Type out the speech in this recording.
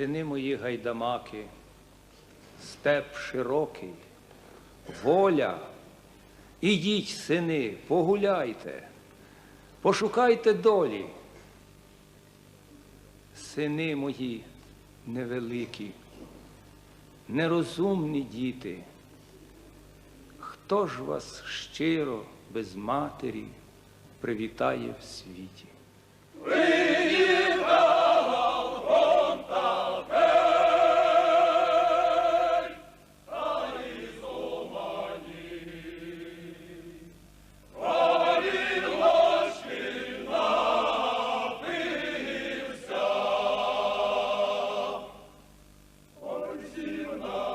Сини мої гайдамаки, степ широкий, воля. Ідіть, сини, погуляйте, пошукайте долі. Сини мої невеликі, нерозумні діти, хто ж вас щиро без матері привітає в світі? Lord.